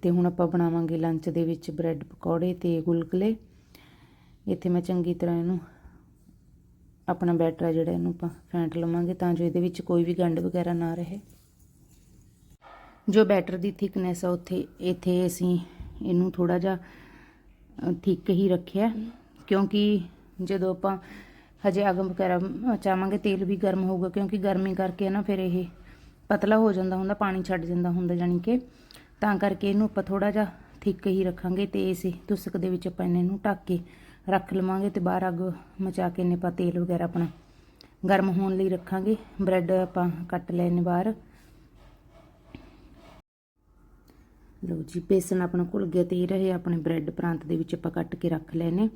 ਤੇ ਹੁਣ ਆਪਾਂ ਬਣਾਵਾਂਗੇ ਲੰਚ ਦੇ ਵਿੱਚ ਬ੍ਰੈਡ ਪਕੌੜੇ ਤੇ ਗੁਲਗੁਲੇ। ਇੱਥੇ ਮੈਂ ਚੰਗੀ ਤਰ੍ਹਾਂ ਇਹਨੂੰ ਆਪਣਾ ਬੈਟਰ ਆ ਜਿਹੜਾ ਇਹਨੂੰ ਆਪਾਂ ਫੈਂਟ ਲਵਾਂਗੇ ਤਾਂ ਜੋ ਇਹਦੇ ਵਿੱਚ ਕੋਈ ਵੀ ਗੰਢ ਵਗੈਰਾ ਨਾ ਰਹੇ। ਜੋ ਬੈਟਰ ਦੀ ਥਿਕਨੈਸ ਆ ਉੱਥੇ, ਇੱਥੇ ਅਸੀਂ ਇਹਨੂੰ ਥੋੜਾ ਜਿਹਾ ਥਿੱਕ ਹੀ ਰੱਖਿਆ। ਕਿਉਂਕਿ ਜਦੋਂ ਆਪਾਂ ਹਜੇ ਅੱਗ ਵਗੈਰਾ ਚਾਵਾਂਗੇ, ਤੇਲ ਵੀ ਗਰਮ ਹੋਊਗਾ, ਕਿਉਂਕਿ ਗਰਮੀ ਕਰਕੇ ਨਾ ਫਿਰ ਇਹ ਪਤਲਾ ਹੋ ਜਾਂਦਾ ਹੁੰਦਾ, ਪਾਣੀ ਛੱਡ ਜਾਂਦਾ ਹੁੰਦਾ ਜਾਨੀ ਕਿ। ਤਾਂ ਕਰਕੇ ਇਹਨੂੰ ਆਪਾਂ ਥੋੜਾ ਜਿਹਾ ਥਿੱਕ ਹੀ ਰੱਖਾਂਗੇ ਤੇ ਇਸੇ ਤੁਸਕ ਦੇ ਵਿੱਚ ਆਪਾਂ ਇਹਨੂੰ ਢੱਕ ਕੇ ਰੱਖ ਲਵਾਂਗੇ ਤੇ ਬਾਹਰ ਅੱਗ ਮਚਾ ਕੇ ਇਹਨੇ ਆਪਾਂ ਤੇਲ ਵਗੈਰਾ ਆਪਣਾ ਗਰਮ ਹੋਣ ਲਈ ਰੱਖਾਂਗੇ। ਬ੍ਰੈਡ ਆਪਾਂ ਕੱਟ ਲੈਣੇ ਬਾਹਰ। ਲਓ ਜੀ, ਬੇਸਨ ਆਪਣਾ ਘੁਲ ਗਿਆ ਤੇ ਇਹ ਰਹੇ ਆਪਣੇ ਬ੍ਰੈਡ ਪ੍ਰਾਂਤ ਦੇ ਵਿੱਚ ਆਪਾਂ ਕੱਟ ਕੇ ਰੱਖ ਲੈਨੇ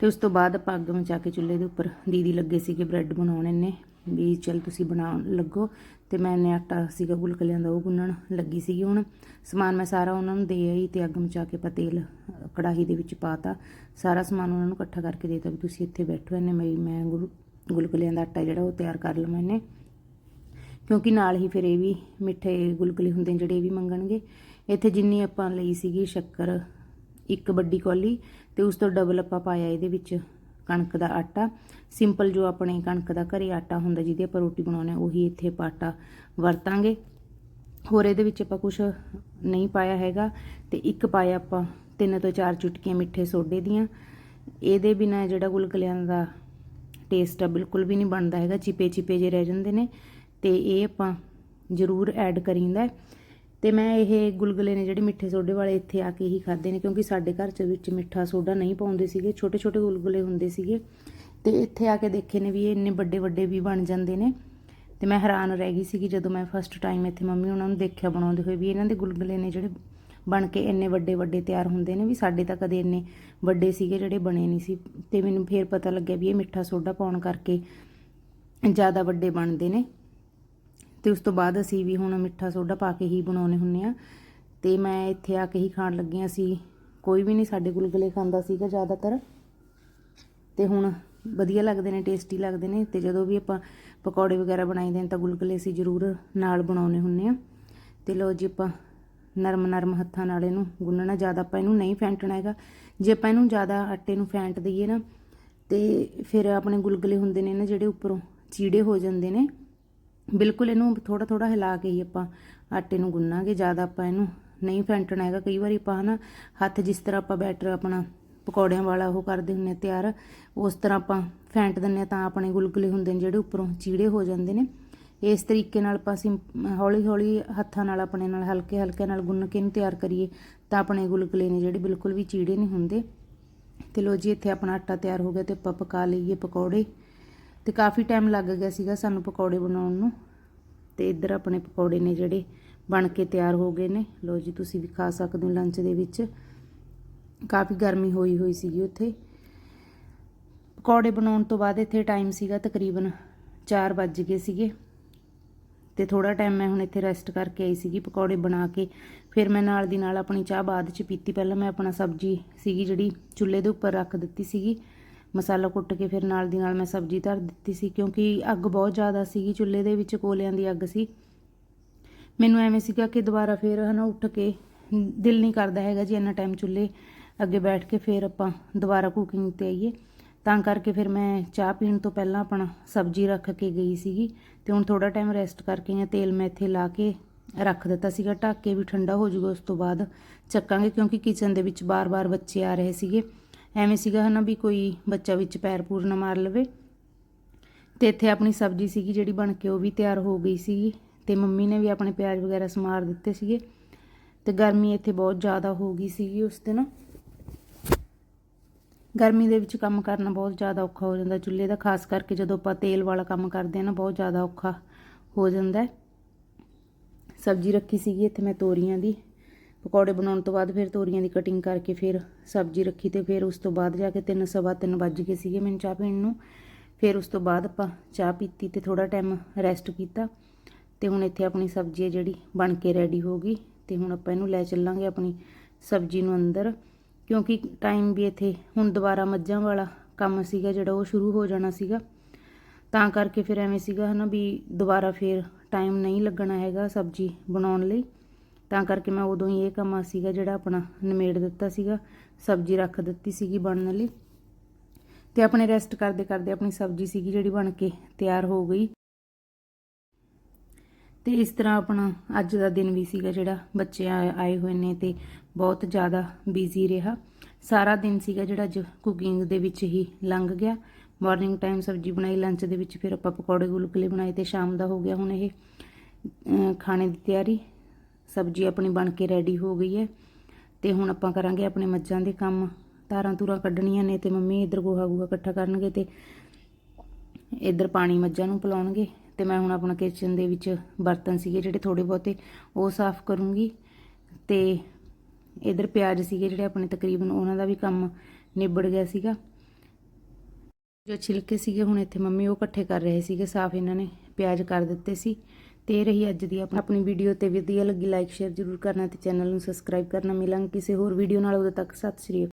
ਤੇ ਉਸ ਤੋਂ ਬਾਅਦ ਆਪਾਂ ਅੱਗ ਮਚਾ ਕੇ ਚੁੱਲ੍ਹੇ ਦੇ ਉੱਪਰ ਦੀਦੀ ਲੱਗੇ ਸੀਗੇ ਬ੍ਰੈਡ ਬਣਾਉਣੇ ਨੇ ਵੀ ਚਲ ਤੁਸੀਂ ਬਣਾਉਣ ਲੱਗੋ ਤੇ ਮੈਨੇ ਆਟਾ ਸੀਗਾ ਗੁਲਗੁਲਿਆਂ ਦਾ ਉਹ ਗੁੰਨਣ ਲੱਗੀ ਸੀਗੀ ਹੁਣ। ਸਮਾਨ ਮੈਂ ਸਾਰਾ ਉਹਨਾਂ ਨੂੰ ਦੇ ਆਈ ਤੇ ਅੱਗ ਮਚਾ ਕੇ ਆਪਾਂ ਤੇਲ, ਕੜਾਹੀ ਦੇ ਵਿੱਚ ਪਾਤਾ। ਸਾਰਾ ਸਮਾਨ ਉਹਨਾਂ ਨੂੰ ਇਕੱਠਾ ਕਰਕੇ ਦੇਤਾ ਵੀ ਤੁਸੀਂ ਇੱਥੇ ਬੈਠੋ ਇਹਨੇ ਮੈਂ ਮੈਂ ਗੁਲ- ਗੁਲਗੁਲਿਆਂ ਦਾ ਆਟਾ ਜਿਹੜਾ ਉਹ ਤਿਆਰ ਕਰ ਲਵਾਂ ਇਹਨੇ ਕਿਉਂਕਿ ਨਾਲ ਹੀ ਫਿਰ ਇਹ ਵੀ ਮਿੱਠੇ ਗੁਲਗੁਲੇ ਹੁੰਦੇ ਜਿਹੜੇ ਇਹ ਵੀ ਮੰਗਣਗੇ। ਇੱਥੇ ਜਿੰਨੀ ਆਪਾਂ ਲਈ ਸੀਗੀ ਸ਼ੱਕਰ ਇੱਕ ਵੱਡੀ ਕੌਲੀ ਤੇ ਉਸ ਤੋਂ ਡਬਲ ਆਪਾਂ ਪਾਇਆ ਇਹਦੇ ਵਿੱਚ ਕਣਕ ਦਾ ਆਟਾ। ਸਿੰਪਲ ਜੋ ਆਪਣੇ ਕਣਕ ਦਾ ਘਰੇ ਆਟਾ ਹੁੰਦਾ ਜਿਹਦੇ ਆਪਾਂ ਰੋਟੀ ਬਣਾਉਂਦੇ ਹਾਂ, ਉਹੀ ਇੱਥੇ ਆਪਾਂ ਆਟਾ ਵਰਤਾਂਗੇ। ਹੋਰ ਇਹਦੇ ਵਿੱਚ ਆਪਾਂ ਕੁਝ ਨਹੀਂ ਪਾਇਆ ਹੈਗਾ ਤੇ ਇੱਕ ਪਾਇਆ ਆਪਾਂ ਤਿੰਨ ਤੋਂ ਚਾਰ ਚੁਟਕੀਆਂ ਮਿੱਠੇ ਸੋਡੇ ਦੀਆਂ। ਇਹਦੇ ਬਿਨਾ ਜਿਹੜਾ ਗੁਲਗੁਲਿਆਂ ਦਾ ਟੇਸਟ ਆ ਬਿਲਕੁਲ ਵੀ ਨਹੀਂ ਬਣਦਾ ਹੈਗਾ ਚਿਪੇ ਚਿਪੇ ਜੇ ਰਹਿ ਜਾਂਦੇ ਨੇ ਤੇ ਇਹ ਆਪਾਂ ਜ਼ਰੂਰ ਐਡ ਕਰੀਂਦਾ ਤੇ ਮੈਂ ਇਹ ਗੁਲਗੁਲੇ ਨੇ ਜਿਹੜੇ ਮਿੱਠੇ ਸੋਡੇ ਵਾਲੇ ਇੱਥੇ ਆ ਕੇ ਹੀ ਖਾਦੇ ਨੇ, ਕਿਉਂਕਿ ਸਾਡੇ ਘਰ ਚ ਵਿੱਚ ਮਿੱਠਾ ਸੋਡਾ ਨਹੀਂ ਪਾਉਂਦੇ ਸੀਗੇ ਛੋਟੇ ਛੋਟੇ ਗੁਲਗੁਲੇ ਹੁੰਦੇ ਸੀਗੇ। ਤੇ ਇੱਥੇ ਆ ਕੇ ਦੇਖੇ ਨੇ ਵੀ ਇਹ ਇੰਨੇ ਵੱਡੇ ਵੱਡੇ ਵੀ ਬਣ ਜਾਂਦੇ ਨੇ। ਤੇ ਮੈਂ ਹੈਰਾਨ ਰਹਿ ਗਈ ਸੀਗੀ ਜਦੋਂ ਮੈਂ ਫਸਟ ਟਾਈਮ ਇੱਥੇ ਮੰਮੀ ਉਹਨਾਂ ਨੂੰ ਦੇਖਿਆ ਬਣਾਉਂਦੇ ਹੋਏ ਵੀ ਇਹਨਾਂ ਦੇ ਗੁਲਗੁਲੇ ਨੇ ਜਿਹੜੇ ਬਣ ਕੇ ਇੰਨੇ ਵੱਡੇ ਵੱਡੇ ਤਿਆਰ ਹੁੰਦੇ ਨੇ ਵੀ ਸਾਡੇ ਤਾਂ ਕਦੇ ਇੰਨੇ ਵੱਡੇ ਸੀਗੇ ਜਿਹੜੇ ਬਣੇ ਨਹੀਂ ਸੀ। ਤੇ ਮੈਨੂੰ ਫੇਰ ਪਤਾ ਲੱਗਿਆ ਵੀ ਇਹ ਮਿੱਠਾ ਸੋਡਾ ਪਾਉਣ ਕਰਕੇ ਜ਼ਿਆਦਾ ਵੱਡੇ ਬਣਦੇ ਨੇ। ਤੇ ਉਸ ਤੋਂ ਬਾਅਦ ਅਸੀਂ ਵੀ ਹੁਣ ਮਿੱਠਾ ਸੋਡਾ ਪਾ ਕੇ ਹੀ ਬਣਾਉਨੇ ਹੁੰਨੇ ਆ ਤੇ ਮੈਂ ਇੱਥੇ ਆ ਕੇ ਹੀ ਖਾਣ ਲੱਗੀ ਹਾਂ। ਸੀ ਕੋਈ ਵੀ ਨਹੀਂ ਸਾਡੇ ਗੁਲਗੁਲੇ ਖਾਂਦਾ ਸੀਗਾ ਜ਼ਿਆਦਾਤਰ। ਤੇ ਹੁਣ ਵਧੀਆ ਲੱਗਦੇ ਨੇ ਟੇਸਟੀ ਲੱਗਦੇ ਨੇ। ਤੇ ਜਦੋਂ ਵੀ ਆਪਾਂ ਪਕੌੜੇ ਵਗੈਰਾ ਬਣਾਈਦੇ ਨੇ ਤਾਂ ਗੁਲਗੁਲੇ ਅਸੀਂ ਜ਼ਰੂਰ ਨਾਲ ਬਣਾਉਨੇ ਹੁੰਨੇ ਆ ਤੇ ਲਓ ਜੀ ਆਪਾਂ ਨਰਮ ਨਰਮ ਹੱਥਾਂ ਨਾਲ ਇਹਨੂੰ ਗੁੰਨਣਾ। ਜ਼ਿਆਦਾ ਆਪਾਂ ਇਹਨੂੰ ਨਹੀਂ ਫੈਂਟਣਾ ਹੈਗਾ। ਜੇ ਆਪਾਂ ਇਹਨੂੰ ਜ਼ਿਆਦਾ ਆਟੇ ਨੂੰ ਫੈਂਟ ਦਈਏ ਨਾ, ਤੇ ਫਿਰ ਆਪਣੇ ਗੁਲਗੁਲੇ ਹੁੰਦੇ ਨੇ ਨਾ ਜਿਹੜੇ ਉੱਪਰੋਂ ਚੀੜੇ ਹੋ ਜਾਂਦੇ ਨੇ ਬਿਲਕੁਲ ਇਹਨੂੰ ਥੋੜਾ ਥੋੜਾ ਹਿਲਾ ਕੇ ਹੀ ਆਪਾਂ ਆਟੇ ਨੂੰ ਗੁੰਨਾਂਗੇ, ਜ਼ਿਆਦਾ ਆਪਾਂ ਇਹਨੂੰ ਨਹੀਂ ਫੈਂਟਣਾ ਹੈਗਾ। ਕਈ ਵਾਰੀ ਆਪਾਂ ਹਨਾ ਹੱਥ ਜਿਸ ਤਰ੍ਹਾਂ ਆਪਾਂ ਬੈਟਰ ਆਪਣਾ ਪਕੌੜਿਆਂ ਵਾਲਾ ਉਹ ਕਰਦੇ ਹੁੰਨੇ ਆ ਤਿਆਰ, ਉਸ ਤਰ੍ਹਾਂ ਆਪਾਂ ਫੈਂਟ ਦਿੰਨੇ ਆ ਤਾਂ ਆਪਣੇ ਗੁਲਗੁਲੇ ਹੁੰਦੇ ਨੇ ਜਿਹੜੇ ਉੱਪਰੋਂ ਚੀੜੇ ਹੋ ਜਾਂਦੇ ਨੇ। ਇਸ ਤਰੀਕੇ ਨਾਲ ਆਪਾਂ ਅਸੀਂ ਹੌਲੀ ਹੌਲੀ ਹੱਥਾਂ ਨਾਲ ਆਪਣੇ ਨਾਲ ਹਲਕੇ ਹਲਕੇ ਨਾਲ ਗੁੰਨ ਕੇ ਇਹਨੂੰ ਤਿਆਰ ਕਰੀਏ ਤਾਂ ਆਪਣੇ ਗੁਲਗੁਲੇ ਨੇ ਜਿਹੜੇ ਬਿਲਕੁਲ ਵੀ ਚੀੜੇ ਨਹੀਂ ਹੁੰਦੇ। ਤੇ ਲੋ ਜੀ, ਇੱਥੇ ਆਪਣਾ ਆਟਾ ਤਿਆਰ ਹੋ ਗਿਆ ਤੇ ਆਪਾਂ ਪਕਾ ਲਈਏ ਪਕੌੜੇ। ਤੇ ਕਾਫੀ ਟਾਈਮ ਲੱਗ ਗਿਆ ਸੀਗਾ ਸਾਨੂੰ ਪਕੌੜੇ ਬਣਾਉਣ ਨੂੰ। ਤੇ ਇੱਧਰ ਆਪਣੇ ਪਕੌੜੇ ਨੇ ਜਿਹੜੇ ਬਣ ਕੇ ਤਿਆਰ ਹੋ ਗਏ ਨੇ। ਲੋ ਜੀ, ਤੁਸੀਂ ਵੀ ਖਾ ਸਕਦੇ ਹੋ ਲੰਚ ਦੇ ਵਿੱਚ। ਕਾਫੀ ਗਰਮੀ ਹੋਈ ਹੋਈ ਸੀਗੀ ਉੱਥੇ। ਪਕੌੜੇ ਬਣਾਉਣ ਤੋਂ ਬਾਅਦ ਇੱਥੇ ਟਾਈਮ ਸੀਗਾ ਤਕਰੀਬਨ 4 ਵੱਜ ਗਏ ਸੀਗੇ। ਤੇ ਥੋੜਾ ਟਾਈਮ ਮੈਂ ਹੁਣ ਇੱਥੇ ਰੈਸਟ ਕਰਕੇ ਆਈ ਸੀਗੀ ਪਕੌੜੇ ਬਣਾ ਕੇ। ਫਿਰ ਮੈਂ ਨਾਲ ਦੀ ਨਾਲ ਆਪਣੀ ਚਾਹ ਬਾਅਦ ਚ ਪੀਤੀ। ਪਹਿਲਾਂ ਮੈਂ ਆਪਣਾ ਸਬਜ਼ੀ ਸੀਗੀ ਜਿਹੜੀ ਚੁੱਲ੍ਹੇ ਦੇ ਉੱਪਰ ਰੱਖ ਦਿੱਤੀ ਸੀਗੀ। ਮਸਾਲਾ ਕੁੱਟ ਕੇ ਫਿਰ ਨਾਲ ਦੀ ਨਾਲ ਮੈਂ ਸਬਜ਼ੀ ਧਰ ਦਿੱਤੀ ਸੀ ਕਿਉਂਕਿ ਅੱਗ ਬਹੁਤ ਜ਼ਿਆਦਾ ਸੀਗੀ, ਚੁੱਲ੍ਹੇ ਦੇ ਵਿੱਚ ਕੋਲਿਆਂ ਦੀ ਅੱਗ ਸੀ। ਮੈਨੂੰ ਐਵੇਂ ਸੀਗਾ ਕਿ ਦੁਬਾਰਾ ਫੇਰ ਹਨਾ ਉੱਠ ਕੇ ਦਿਲ ਨਹੀਂ ਕਰਦਾ ਹੈਗਾ ਜੀ ਇੰਨਾ ਟਾਈਮ ਚੁੱਲ੍ਹੇ ਅੱਗੇ ਬੈਠ ਕੇ ਫਿਰ ਆਪਾਂ ਦੁਬਾਰਾ ਕੁਕਿੰਗ ਤੇ ਆਈਏ। ਤਾਂ ਕਰਕੇ ਫਿਰ ਮੈਂ ਚਾਹ ਪੀਣ ਤੋਂ ਪਹਿਲਾਂ ਆਪਣਾ ਸਬਜ਼ੀ ਰੱਖ ਕੇ ਗਈ ਸੀਗੀ ਤੇ ਹੁਣ ਥੋੜਾ ਟਾਈਮ ਰੈਸਟ ਕਰਕੇ ਆ ਤੇਲ ਮੈਂ ਇੱਥੇ ਲਾ ਕੇ ਰੱਖ ਦਿੱਤਾ ਸੀਗਾ। ਢੱਕ ਕੇ ਵੀ ਠੰਡਾ ਹੋ ਜਾਊਗਾ ਉਸ ਤੋਂ ਬਾਅਦ ਚੱਕਾਂਗੇ ਕਿਉਂਕਿ ਕਿਚਨ ਦੇ ਵਿੱਚ ਬਾਰ-ਬਾਰ ਬੱਚੇ ਆ ਰਹੇ ਸੀਗੇ। ਐਵੇਂ ਸੀਗਾ ਹਨਾ ਵੀ ਕੋਈ ਬੱਚਾ ਵਿੱਚ ਪੈਰ ਪੂਰ ਨਾ ਮਾਰ ਲਵੇ। ਤੇ ਇੱਥੇ ਆਪਣੀ ਸਬਜ਼ੀ ਸੀਗੀ ਜਿਹੜੀ ਬਣ ਕੇ ਉਹ ਵੀ ਤਿਆਰ ਹੋ ਗਈ ਸੀਗੀ ਤੇ ਮੰਮੀ ਨੇ ਵੀ ਆਪਣੇ ਪਿਆਜ਼ ਵਗੈਰਾ ਸਮਾਰ ਦਿੱਤੇ ਸੀਗੇ। ਤੇ ਗਰਮੀ ਇੱਥੇ ਬਹੁਤ ਜ਼ਿਆਦਾ ਹੋ ਗਈ ਸੀਗੀ ਉਸ ਦਿਨ। ਗਰਮੀ ਦੇ ਵਿੱਚ ਕੰਮ ਕਰਨਾ ਬਹੁਤ ਜ਼ਿਆਦਾ ਔਖਾ ਹੋ ਜਾਂਦਾ। ਚੁੱਲ੍ਹੇ ਦਾ ਖਾਸ ਕਰਕੇ ਜਦੋਂ ਆਪਾਂ ਤੇਲ ਵਾਲਾ ਕੰਮ ਕਰਦੇ ਆ ਨਾ, ਬਹੁਤ ਜ਼ਿਆਦਾ ਔਖਾ ਹੋ ਜਾਂਦਾ। ਸਬਜ਼ੀ ਰੱਖੀ ਸੀਗੀ ਇੱਥੇ ਮੈਂ ਤੋਰੀਆਂ ਦੀ। ਪਕੌੜੇ ਬਣਾਉਣ ਤੋਂ ਬਾਅਦ ਫਿਰ ਤੋਰੀਆਂ ਦੀ ਕਟਿੰਗ ਕਰਕੇ ਫਿਰ ਸਬਜ਼ੀ ਰੱਖੀ ਤੇ ਫਿਰ ਉਸ ਤੋਂ ਬਾਅਦ ਜਾ ਕੇ ਤਿੰਨ, ਸਵਾ ਤਿੰਨ ਵੱਜ ਗਏ ਸੀਗੇ ਮੈਨੂੰ ਚਾਹ ਪੀਣ ਨੂੰ। ਫਿਰ ਉਸ ਤੋਂ ਬਾਅਦ ਆਪਾਂ ਚਾਹ ਪੀਤੀ ਤੇ ਥੋੜਾ ਟਾਈਮ ਰੈਸਟ ਕੀਤਾ ਤੇ ਹੁਣ ਇੱਥੇ ਆਪਣੀ ਸਬਜ਼ੀ ਹੈ ਜਿਹੜੀ ਬਣ ਕੇ ਰੈਡੀ ਹੋ ਗਈ ਤੇ ਹੁਣ ਆਪਾਂ ਇਹਨੂੰ ਲੈ ਚੱਲਾਂਗੇ ਆਪਣੀ ਸਬਜ਼ੀ ਨੂੰ ਅੰਦਰ। ਕਿਉਂਕਿ ਟਾਈਮ ਵੀ ਇੱਥੇ ਹੁਣ ਦੁਬਾਰਾ ਮੱਝਾਂ ਵਾਲਾ ਕੰਮ ਸੀਗਾ ਜਿਹੜਾ ਉਹ ਸ਼ੁਰੂ ਹੋ ਜਾਣਾ ਸੀਗਾ। ਤਾਂ ਕਰਕੇ ਫਿਰ ਐਵੇਂ ਸੀਗਾ ਹਨਾ ਵੀ ਦੁਬਾਰਾ ਫਿਰ ਟਾਈਮ ਨਹੀਂ ਲੱਗਣਾ ਹੈਗਾ ਸਬਜ਼ੀ ਬਣਾਉਣ ਲਈ। ਤਾਂ ਕਰਕੇ ਮੈਂ ਉਦੋਂ ਹੀ ਇਹ ਕੰਮ ਸੀਗਾ ਜਿਹੜਾ ਆਪਣਾ ਨਿਮੇੜ ਦਿੱਤਾ ਸੀਗਾ, ਸਬਜ਼ੀ ਰੱਖ ਦਿੱਤੀ ਸੀਗੀ ਬਣਨ ਲਈ। ਤੇ ਆਪਣੇ ਰੈਸਟ ਕਰਦੇ ਕਰਦੇ ਆਪਣੀ ਸਬਜ਼ੀ ਸੀਗੀ ਜਿਹੜੀ ਬਣ ਕੇ ਤਿਆਰ ਹੋ ਗਈ। ਤੇ ਇਸ ਤਰ੍ਹਾਂ ਆਪਣਾ ਅੱਜ ਦਾ ਦਿਨ ਵੀ ਸੀਗਾ ਜਿਹੜਾ ਬੱਚੇ ਆ- ਆਏ ਹੋਏ ਨੇ ਤੇ ਬਹੁਤ ਜ਼ਿਆਦਾ ਬਿਜ਼ੀ ਰਿਹਾ। ਸਾਰਾ ਦਿਨ ਸੀਗਾ ਜਿਹੜਾ ਅੱਜ ਕੁਕਿੰਗ ਦੇ ਵਿੱਚ ਹੀ ਲੰਘ ਗਿਆ। ਮਾਰਨਿੰਗ ਟਾਈਮ ਸਬਜ਼ੀ ਬਣਾਈ ਲੰਚ ਦੇ ਵਿੱਚ ਫਿਰ ਆਪਾਂ ਪਕੌੜੇ ਗੁਲਗੁਲੇ ਬਣਾਏ ਤੇ ਸ਼ਾਮ ਦਾ ਹੋ ਗਿਆ ਹੁਣ ਇਹ ਖਾਣੇ ਦੀ ਤਿਆਰੀ। ਸਬਜ਼ੀ ਆਪਣੀ ਬਣ ਕੇ ਰੈਡੀ ਹੋ ਗਈ ਹੈ ਤੇ ਹੁਣ ਆਪਾਂ ਕਰਾਂਗੇ ਆਪਣੇ ਮੱਝਾਂ ਦੇ ਕੰਮ। ਧਾਰਾਂ ਧੂਰਾਂ ਕੱਢਣੀਆਂ ਨੇ ਤੇ ਮੰਮੀ ਇੱਧਰ ਗੋਹਾ ਗੂਹਾ ਇਕੱਠਾ ਕਰਨਗੇ ਤੇ ਇੱਧਰ ਪਾਣੀ ਮੱਝਾਂ ਨੂੰ ਪਿਲਾਉਣਗੇ। ਤੇ ਮੈਂ ਹੁਣ ਆਪਣਾ ਕਿਚਨ ਦੇ ਵਿੱਚ ਬਰਤਨ ਸੀਗੇ ਜਿਹੜੇ ਥੋੜੇ ਬਹੁਤੇ, ਉਹ ਸਾਫ਼ ਕਰੂੰਗੀ। ਤੇ ਇੱਧਰ ਪਿਆਜ਼ ਸੀਗੇ ਜਿਹੜੇ ਆਪਣੇ ਤਕਰੀਬਨ ਉਹਨਾਂ ਦਾ ਵੀ ਕੰਮ ਨਿਬੜ ਗਿਆ ਸੀਗਾ। ਜੋ ਛਿਲਕੇ ਸੀਗੇ ਹੁਣ ਇੱਥੇ ਮੰਮੀ ਉਹ ਇਕੱਠੇ ਕਰ ਰਹੇ ਸੀਗੇ, ਸਾਫ਼ ਇਹਨਾਂ ਨੇ ਪਿਆਜ਼ ਕਰ ਦਿੱਤੇ ਸੀ। ਤੇ ਰਹੀ ਅੱਜ ਦੀ ਆਪਣੀ ਆਪਣੀ ਵੀਡੀਓ ਤੇ। ਵਧੀਆ ਲੱਗੀ ਲਾਈਕ ਸ਼ੇਅਰ ਜ਼ਰੂਰ ਕਰਨਾ ਤੇ ਚੈਨਲ ਨੂੰ ਸਬਸਕ੍ਰਾਈਬ ਕਰਨਾ। ਮਿਲਾਂਗੇ ਕਿਸੇ ਹੋਰ ਵੀਡੀਓ ਨਾਲ। ਉਦੋਂ ਤੱਕ ਸਤਿ ਸ਼੍ਰੀ ਅਕਾਲ।